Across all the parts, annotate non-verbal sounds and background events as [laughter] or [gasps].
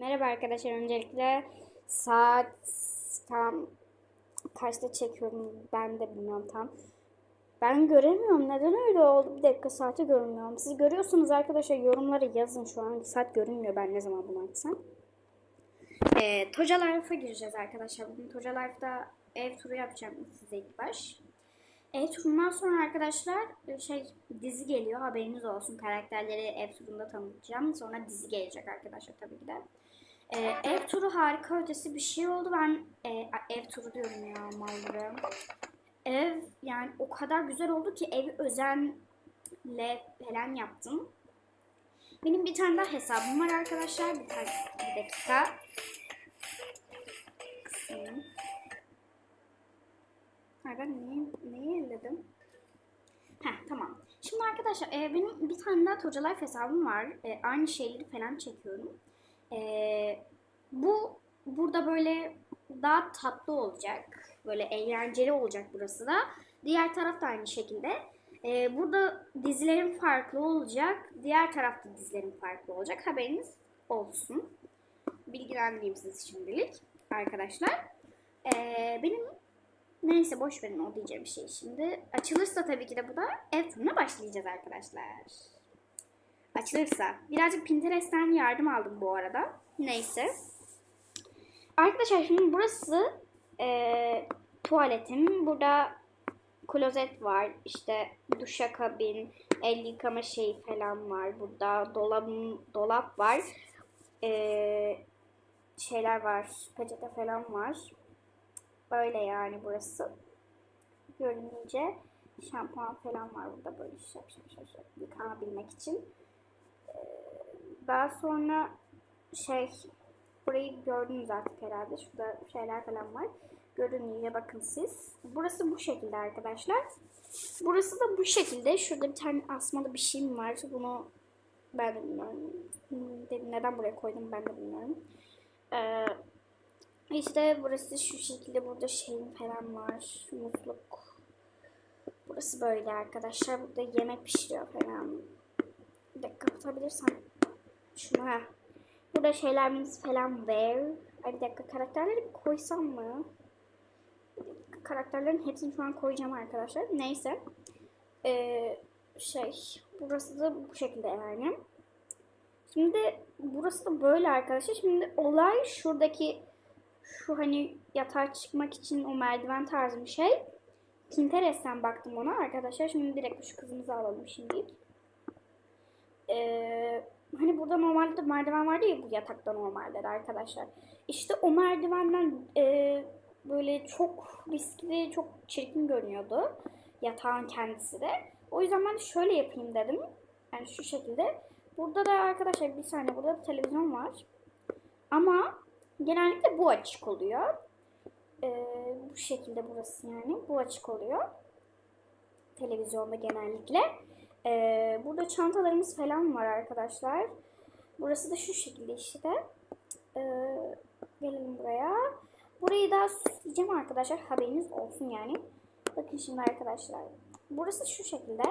Merhaba arkadaşlar öncelikle saat tam kaçta çekiyorum ben de bilmiyorum tam. Ben göremiyorum neden öyle oldu bir dakika saati görmüyorum. Siz görüyorsunuz arkadaşlar yorumlara yazın şu an saat görünmüyor ben ne zaman bunu açsam. Ee, Toca Life'a gireceğiz arkadaşlar. Bugün Toca Life'da ev turu yapacağım size ilk baş. Ev turundan sonra arkadaşlar şey dizi geliyor haberiniz olsun. Karakterleri ev turunda tanıtacağım. Sonra dizi gelecek arkadaşlar tabii ki de. Ee, ev turu harika ötesi bir şey oldu. Ben e, ev turu diyorum ya mallarım. Ev yani o kadar güzel oldu ki evi özenle falan yaptım. Benim bir tane daha hesabım var arkadaşlar. Bir, tane, bir dakika. Kısayım. Ay ben neyi, neyi elledim? Heh tamam. Şimdi arkadaşlar e, benim bir tane daha Toca Life hesabım var. E, aynı şeyleri falan çekiyorum. E, bu burada böyle daha tatlı olacak. Böyle eğlenceli olacak burası da. Diğer taraf da aynı şekilde. E, burada dizilerim farklı olacak. Diğer tarafta dizilerim farklı olacak. Haberiniz olsun. Bilgilendireyim sizi şimdilik arkadaşlar. E, benim Neyse boş verin o diyeceğim şey şimdi. Açılırsa tabii ki de bu da ev turuna başlayacağız arkadaşlar. Açılırsa. Birazcık Pinterest'ten yardım aldım bu arada. Neyse. Arkadaşlar şimdi burası e, tuvaletim. Burada klozet var. İşte duşakabin, el yıkama şeyi falan var. Burada dolabım, dolap var. E, şeyler var. Peçete falan var. Böyle yani burası. Görününce şampuan falan var burada böyle şap şap şap şap yıkanabilmek için. Daha sonra şey burayı gördünüz artık herhalde. Şurada şeyler falan var. Görünüyor bakın siz. Burası bu şekilde arkadaşlar. Burası da bu şekilde. Şurada bir tane asmalı bir şeyim var. Bunu ben bilmiyorum. Hmm, Neden buraya koydum ben de bilmiyorum. Ee, işte burası şu şekilde burada şeyim falan var. Musluk. Burası böyle arkadaşlar. Burada yemek pişiriyor falan. Bir dakika kapatabilirsem. Şunu ha. Burada şeylerimiz falan var. Ay bir dakika karakterleri bir koysam mı? Karakterlerin hepsini şu an koyacağım arkadaşlar. Neyse. Ee, şey. Burası da bu şekilde yani. Şimdi burası da böyle arkadaşlar. Şimdi olay şuradaki şu hani yatağa çıkmak için o merdiven tarzı bir şey. Pinterest'ten baktım ona arkadaşlar. Şimdi direkt şu kızımızı alalım şimdi. Ee, hani burada normalde de merdiven vardı ya bu yatakta normalde de arkadaşlar. İşte o merdivenden e, böyle çok riskli, çok çirkin görünüyordu. Yatağın kendisi de. O yüzden ben şöyle yapayım dedim. Yani şu şekilde. Burada da arkadaşlar bir saniye burada da televizyon var. Ama genellikle bu açık oluyor. Ee, bu şekilde burası yani. Bu açık oluyor. Televizyonda genellikle. Ee, burada çantalarımız falan var arkadaşlar. Burası da şu şekilde işte. Ee, gelelim buraya. Burayı daha süsleyeceğim arkadaşlar. Haberiniz olsun yani. Bakın şimdi arkadaşlar. Burası şu şekilde.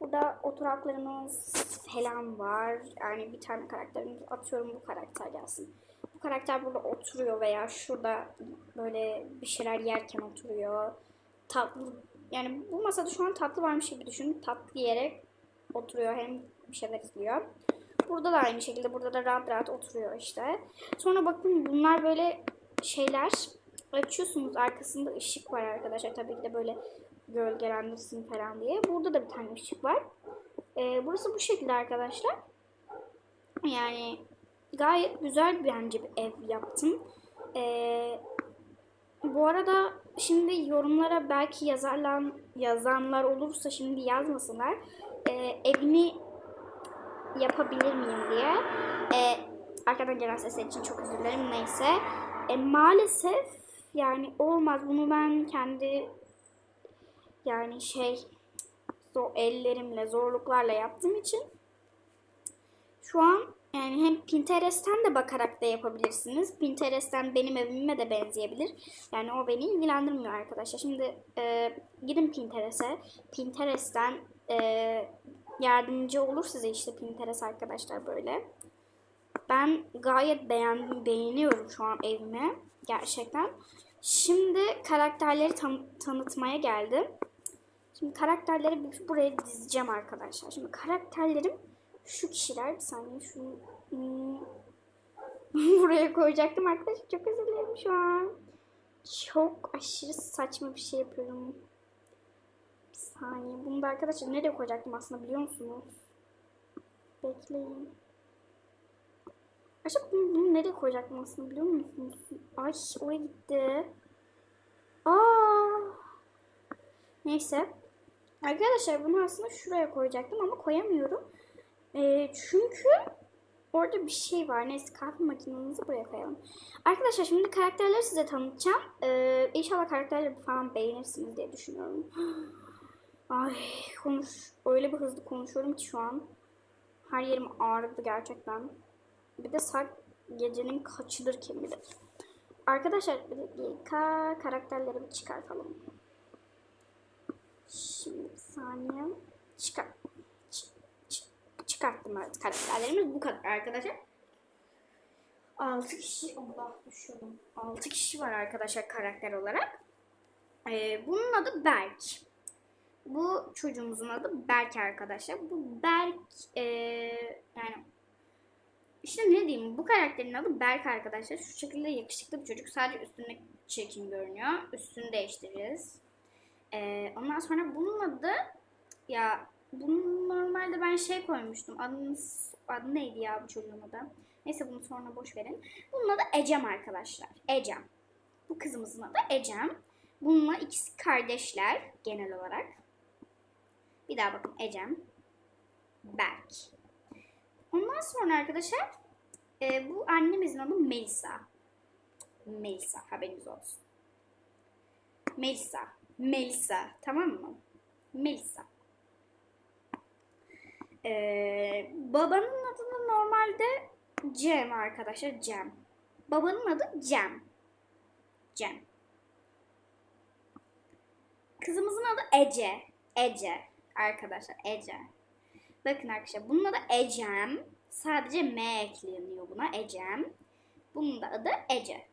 Burada oturaklarımız falan var. Yani bir tane karakterimiz atıyorum bu karakter gelsin bu karakter burada oturuyor veya şurada böyle bir şeyler yerken oturuyor. Tatlı yani bu masada şu an tatlı varmış gibi düşünün. Tatlı yere oturuyor hem bir şeyler izliyor. Burada da aynı şekilde burada da rahat rahat oturuyor işte. Sonra bakın bunlar böyle şeyler açıyorsunuz arkasında ışık var arkadaşlar. Tabii ki de böyle gölgelendirsin falan diye. Burada da bir tane ışık var. Ee, burası bu şekilde arkadaşlar. Yani gayet güzel bence bir ev yaptım. Ee, bu arada şimdi yorumlara belki yazarlar, yazanlar olursa şimdi yazmasınlar. Ee, evini yapabilir miyim diye. Ee, arkadan gelen sesler için çok özür dilerim. Neyse. Ee, maalesef yani olmaz. Bunu ben kendi yani şey zor, ellerimle zorluklarla yaptığım için şu an yani hem Pinterest'ten de bakarak da yapabilirsiniz. Pinterest'ten benim evime de benzeyebilir. Yani o beni ilgilendirmiyor arkadaşlar. Şimdi e, gidin Pinterest'e. Pinterest'ten e, yardımcı olur size işte Pinterest arkadaşlar böyle. Ben gayet beğendim, beğeniyorum şu an evimi. Gerçekten. Şimdi karakterleri tan- tanıtmaya geldim. Şimdi karakterleri buraya dizeceğim arkadaşlar. Şimdi karakterlerim şu kişiler. Bir saniye şunu hmm, [laughs] buraya koyacaktım arkadaşlar. Çok özür dilerim şu an. Çok aşırı saçma bir şey yapıyorum. Saniye. Bunu da arkadaşlar nereye koyacaktım aslında biliyor musunuz? Bekleyin. Aşkım bunu, bunu nereye koyacaktım aslında biliyor musunuz? Ay oraya gitti. Aa. Neyse. Arkadaşlar bunu aslında şuraya koyacaktım ama koyamıyorum. Ee, çünkü orada bir şey var. Neyse kahve makinemizi buraya koyalım. Arkadaşlar şimdi karakterleri size tanıtacağım. Ee, inşallah karakterleri falan beğenirsiniz diye düşünüyorum. [gasps] Ay konuş. Öyle bir hızlı konuşuyorum ki şu an. Her yerim ağrıdı gerçekten. Bir de saat gecenin kaçıdır kim bilir. Arkadaşlar bir dakika karakterleri bir çıkartalım. Şimdi bir saniye. Çıkar. Çıkarttım evet karakterlerimiz bu kadar arkadaşlar. 6 kişi Allah düşüyorum. 6 kişi var arkadaşlar karakter olarak. Ee, bunun adı Berk. Bu çocuğumuzun adı Berk arkadaşlar. Bu Berk ee, yani işte ne diyeyim bu karakterin adı Berk arkadaşlar. Şu şekilde yakışıklı bir çocuk. Sadece üstünde çirkin görünüyor. Üstünü değiştiririz. Ee, ondan sonra bunun adı ya bunu normalde ben şey koymuştum. Adını, adı neydi ya bu çocuğun adı? Neyse bunu sonra boş verin. Bunun adı Ecem arkadaşlar. Ecem. Bu kızımızın adı Ecem. Bununla ikisi kardeşler genel olarak. Bir daha bakın Ecem. Berk. Ondan sonra arkadaşlar e, bu annemizin adı Melisa. Melisa haberiniz olsun. Melisa. Melisa tamam mı? Melisa. E, babanın adını normalde Cem arkadaşlar Cem. Babanın adı Cem. Cem. Kızımızın adı Ece. Ece arkadaşlar Ece. Bakın arkadaşlar bunun adı Ecem. Sadece M ekleniyor buna Ecem. Bunun da adı Ece.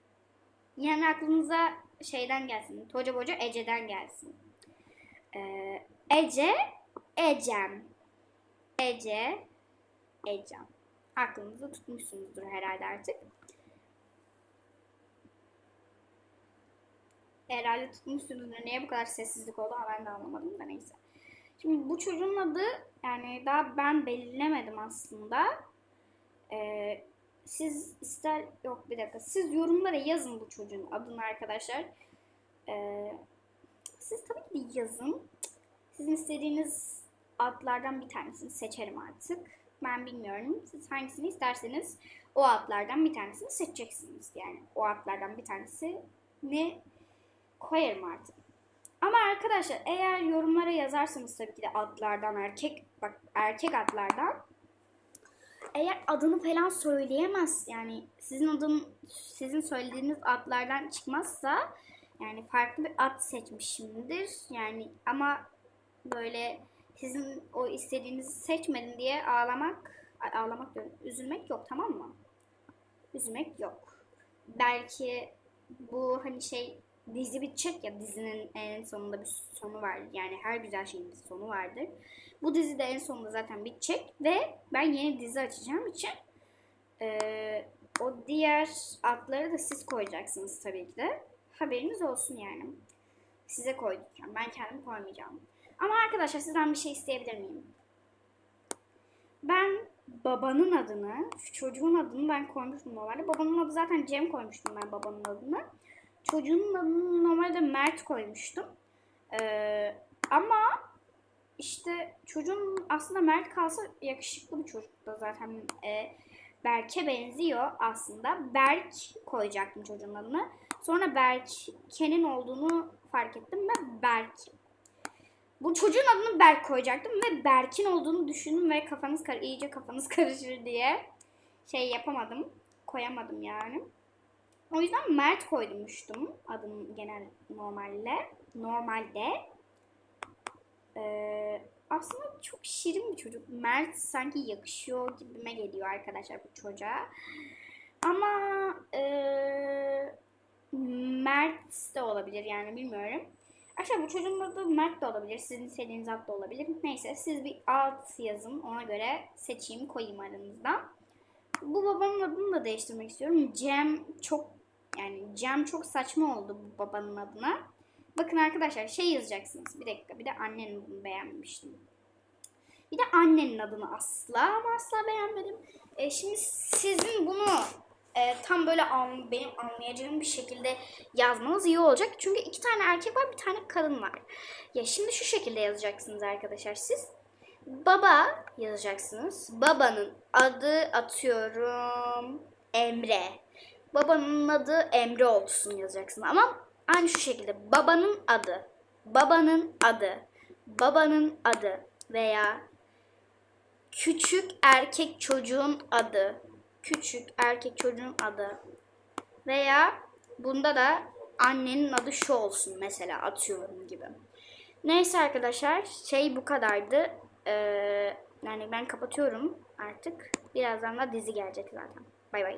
Yani aklınıza şeyden gelsin. Toca boca Ece'den gelsin. Ee, Ece, Ecem. Ece, Ecem. Aklınızda tutmuşsunuzdur herhalde artık. Herhalde tutmuşsunuzdur. Niye bu kadar sessizlik oldu ben de anlamadım da neyse. Şimdi bu çocuğun adı yani daha ben belirlemedim aslında. Ee, siz ister yok bir dakika siz yorumlara yazın bu çocuğun adını arkadaşlar. Ee, siz tabii ki de yazın. Sizin istediğiniz adlardan bir tanesini seçerim artık. Ben bilmiyorum. Siz hangisini isterseniz o adlardan bir tanesini seçeceksiniz. Yani o adlardan bir tanesi ne koyarım artık. Ama arkadaşlar eğer yorumlara yazarsanız tabii ki de adlardan erkek bak erkek adlardan eğer adını falan söyleyemez yani sizin adın sizin söylediğiniz adlardan çıkmazsa yani farklı bir ad seçmişimdir. Yani ama böyle sizin o istediğinizi seçmedim diye ağlamak ağlamak diyorum, üzülmek yok tamam mı? Üzülmek yok. Belki bu hani şey dizi bitecek ya dizinin en sonunda bir sonu var. Yani her güzel şeyin bir sonu vardır. Bu dizi de en sonunda zaten bitecek ve ben yeni dizi açacağım için e, o diğer adları da siz koyacaksınız tabii ki de. Haberiniz olsun yani. Size koyacağım. Ben kendim koymayacağım. Ama arkadaşlar sizden bir şey isteyebilir miyim? Ben babanın adını, çocuğun adını ben koymuştum normalde. Babanın adı zaten Cem koymuştum ben babanın adını. Çocuğun adını normalde Mert koymuştum. Ee, ama işte çocuğun aslında Mert kalsa yakışıklı bir çocuk da zaten e, Berk'e benziyor aslında. Berk koyacaktım çocuğun adını. Sonra Berk'enin olduğunu fark ettim ve Berk. Bu çocuğun adını Berk koyacaktım ve Berk'in olduğunu düşündüm ve kafanız kar iyice kafanız [laughs] karışır diye şey yapamadım. Koyamadım yani. O yüzden Mert koydumuştum adını genel normalde. Normalde. Ee, aslında çok şirin bir çocuk. Mert sanki yakışıyor gibime geliyor arkadaşlar bu çocuğa. Ama eee Mert de olabilir yani bilmiyorum. Arkadaşlar bu çocuğun adı Mert de olabilir. Sizin istediğiniz ad da olabilir. Neyse siz bir ad yazın. Ona göre seçeyim koyayım aranızda. Bu babanın adını da değiştirmek istiyorum. Cem çok yani Cem çok saçma oldu bu babanın adına. Bakın arkadaşlar şey yazacaksınız. Bir dakika bir de annenin adını beğenmemiştim. Bir de annenin adını asla ama asla beğenmedim. E, şimdi sizin bunu e, tam böyle an, benim anlayacağım bir şekilde yazmanız iyi olacak. Çünkü iki tane erkek var bir tane kadın var. Ya şimdi şu şekilde yazacaksınız arkadaşlar siz. Baba yazacaksınız. Babanın adı atıyorum Emre. Babanın adı Emre olsun yazacaksın. Ama aynı şu şekilde babanın adı, babanın adı, babanın adı veya küçük erkek çocuğun adı, küçük erkek çocuğun adı veya bunda da annenin adı şu olsun mesela atıyorum gibi. Neyse arkadaşlar şey bu kadardı. Ee, yani ben kapatıyorum artık. Birazdan da dizi gelecek zaten. Bay bay.